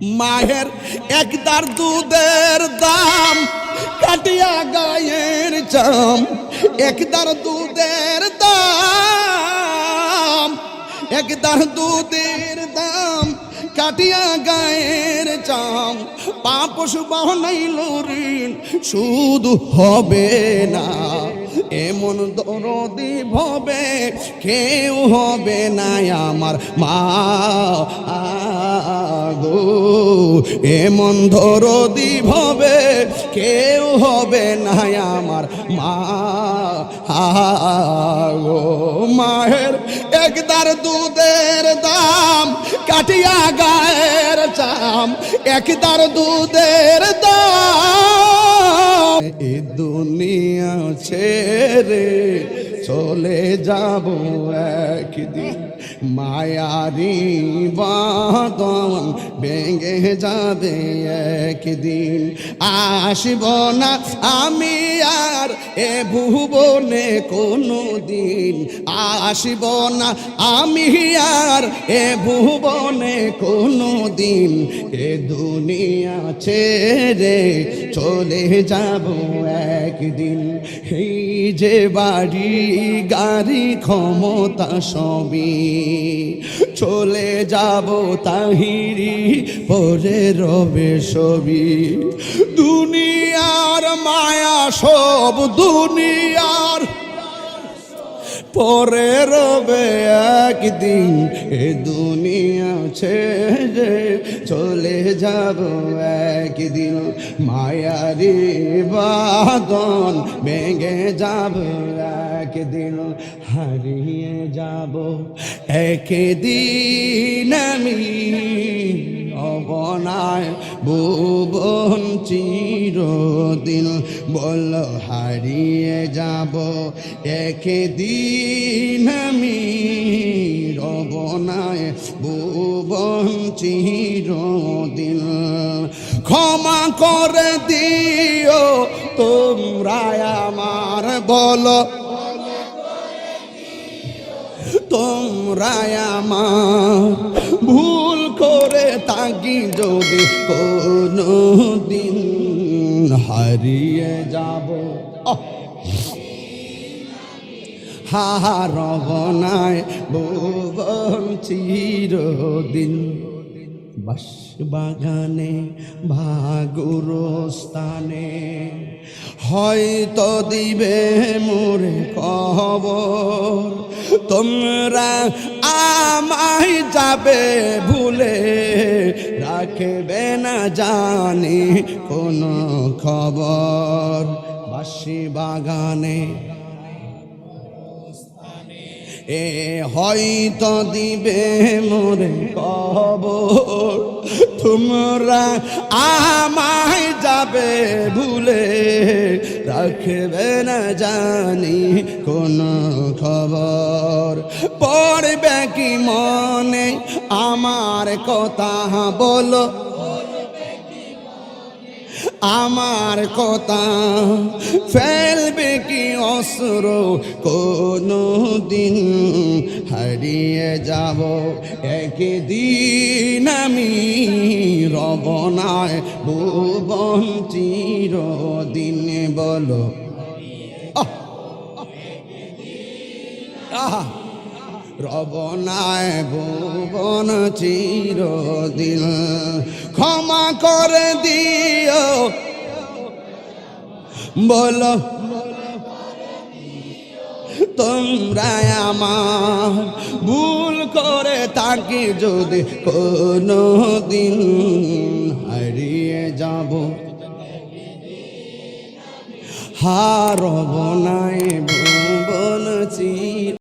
মায়ের একদার দুধের দাম, কাটিয়া গায়ের চাম। একদার দুধের দাম, একদার দুধের দাম, কাটিয়া গায়ের চাম। পাপস বাহনাইল ঋণ শুধু হবে না। এমন দরদি ভবে, কেউ হবে না আমার মা গো। এমন দরদি ভবে, কেউ হবে না আমার মা গো। মায়ের একদার দুধের দাম, কাটিয়া গায়ের চাম, একদার দুধের দাম। এ দুনিয়া ছেড়ে চলে যাব একদিন। মায়ারি বাদন ভেঙে যাবে একদিন। আসব না আমি আর এ ভুবনে কোনো দিন আসব না আমি আর এ ভুবনে কোনো দিন এ দুনিয়া ছেড়ে চলে যাব একদিন। এই যে বাড়ি, গাড়ি, ক্ষমতা সবই চলে যাব তাহিরি পরে রবে সবি দুনিয়ার মায়া সব দুনিয়ার পরে রবে একদিন। এ দুনিয়া ছেড়ে চলে যাব একদিন। মায়ারি বাদন ভেঙে যাব একদিন। হারিয়ে যাব একদিন আমি। অবনায় ভুবন চিরদিন বল হারিয়ে যাব। একদিন আমি রবনায় ভুবন চিরদিন। ক্ষমা করে দিও তোমরা আমার বলো। তোমরা আমার ভুল তাকি যদি কোনো দিন হারিয়ে যাব। হারগনায় ভুবন চিরদিন। বাস বাগানে ভাগুর স্থানে হয়তো দিবে মোরে খবর, তোমরা আমায় যাবে ভুলে রাখবে না জানি কোনো খবর। বাসি বাগানে এ হয়তো দিবে মোরে কবর। তোমরা আমায় যাবে ভুলে রাখবে না জানি কোন খবর। পড়বে কি মনে? আমার কথা বলো। আমার কথা ফেলবে কি অসুর কোনো দিন হারিয়ে যাব। একদিন আমি রবনায় ভুবন চিরদিন বলো। আহ! আহা! রবনায় ভুবন চিরদিন ক্ষমা করে দিও। বলো, তোমরা আমার ভুল করে তাকে যদি কোনো দিন হারিয়ে যাব। হারব নাই